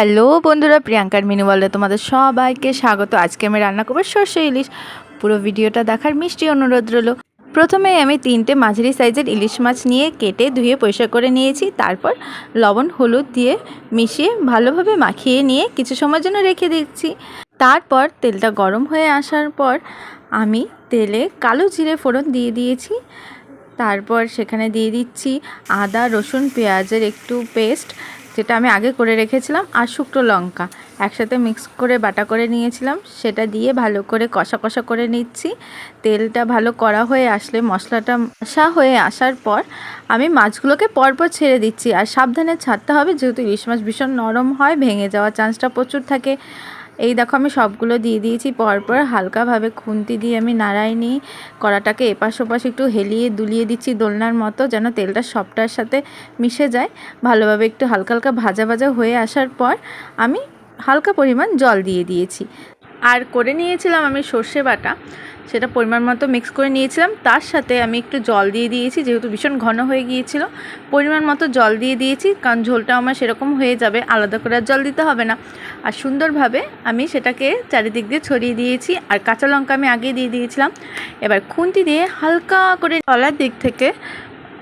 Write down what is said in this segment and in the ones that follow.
Hello বন্ধুরা প্রিয়াঙ্কার মিনু বলে তোমাদের সবাইকে স্বাগত। আজকে আমি রান্না করব সর্ষে ইলিশ। পুরো ভিডিওটা দেখার মিষ্টি অনুরোধ রইল। প্রথমে আমি তিনটে মাঝারি সাইজের ইলিশ মাছ নিয়ে কেটে ধুয়ে পরিষ্কার করে নিয়েছি। তারপর লবণ, হলুদ দিয়ে মিশিয়ে ভালোভাবে মাখিয়ে নিয়ে কিছু সময়ের জন্য রেখে দিচ্ছি। তারপর তেলটা গরম হয়ে আসার পর আমি তেলে কালো জিরে ফোড়ন দিয়ে দিয়েছি। তারপর সেখানে দিয়ে দিচ্ছি আদা, রসুন, পেঁয়াজের একটু পেস্ট। যেটা আমি আগে করে রেখেছিলাম আর শুকনো লঙ্কা। একসাথে মিক্স করে বাটা করে নিয়েছিলাম। সেটা দিয়ে ভালো করে কষা কষা করে নিচ্ছি। তেলটা ভালো করা হয়ে আসলে, মশলাটা কষা হয়ে আসার পর আমি মাছগুলোকে পরপর ছেড়ে দিচ্ছি। আর সাবধানে ছাড়তে হবে, যেহেতু ইলিশ মাছ ভীষণ নরম হয়, ভেঙে যাওয়ার চান্সটা প্রচুর থাকে। এই দেখো আমি সবগুলো দিয়ে দিয়েছি, পরপর হালকাভাবে খুন্তি দিয়ে আমি নাড়াই নিই। কড়াটাকে এপাশ ওপাশ একটু হেলিয়ে দুলিয়ে দিচ্ছি দোলনার মতো যেন তেলটা সবটার সাথে মিশে যায়। ভালোভাবে একটু হালকা হালকা ভাজা ভাজা হয়ে আসার পর আমি হালকা পরিমাণ জল দিয়ে দিয়েছি। আর করে নিয়েছিলাম আমি সর্ষে বাটা। সেটা পরিমাণ মতো মিক্স করে নিয়েছিলাম। তার সাথে আমি একটু জল দিয়ে দিয়েছি, যেহেতু ভীষণ ঘন হয়ে গিয়েছিল। পরিমাণ মতো জল দিয়ে দিয়েছি, কারণ ঝোলটা আমার সেরকম হয়ে যাবে, আলাদা করে জল দিতে হবে না। আর সুন্দরভাবে আমি সেটাকে চারিদিক দিয়ে ছড়িয়ে দিয়েছি, আর কাঁচা লঙ্কা আমি আগে দিয়ে দিয়েছিলাম। এবার খুন্তি দিয়ে হালকা করে তলার দিক থেকে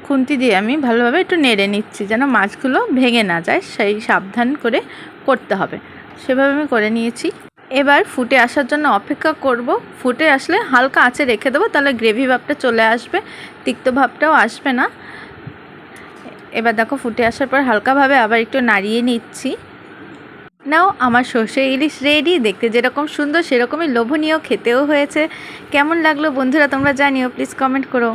খুন্তি দিয়ে আমি ভালোভাবে একটু নেড়ে নিচ্ছি, যেন মাছগুলো ভেঙে না যায়, সেই সাবধান করে করতে হবে। সেভাবে আমি করে নিয়েছি। এবার ফুটে আসার জন্য অপেক্ষা করব। ফুটে আসলে হালকা আঁচে রেখে দেবো, তাহলে গ্রেভি ভাবটা চলে আসবে। তিক্ত ভাবটাও আসবে না। এবার দেখো ফুটে আসার পর হালকাভাবে আবার একটু নাড়িয়ে নিচ্ছি। নাও, আমার সর্ষে ইলিশ রেডি দেখতে যেরকম সুন্দর, সেরকমই লোভনীয়, খেতেও হয়েছে। কেমন লাগল বন্ধুরা তোমরা জানিও প্লিজ কমেন্ট করো।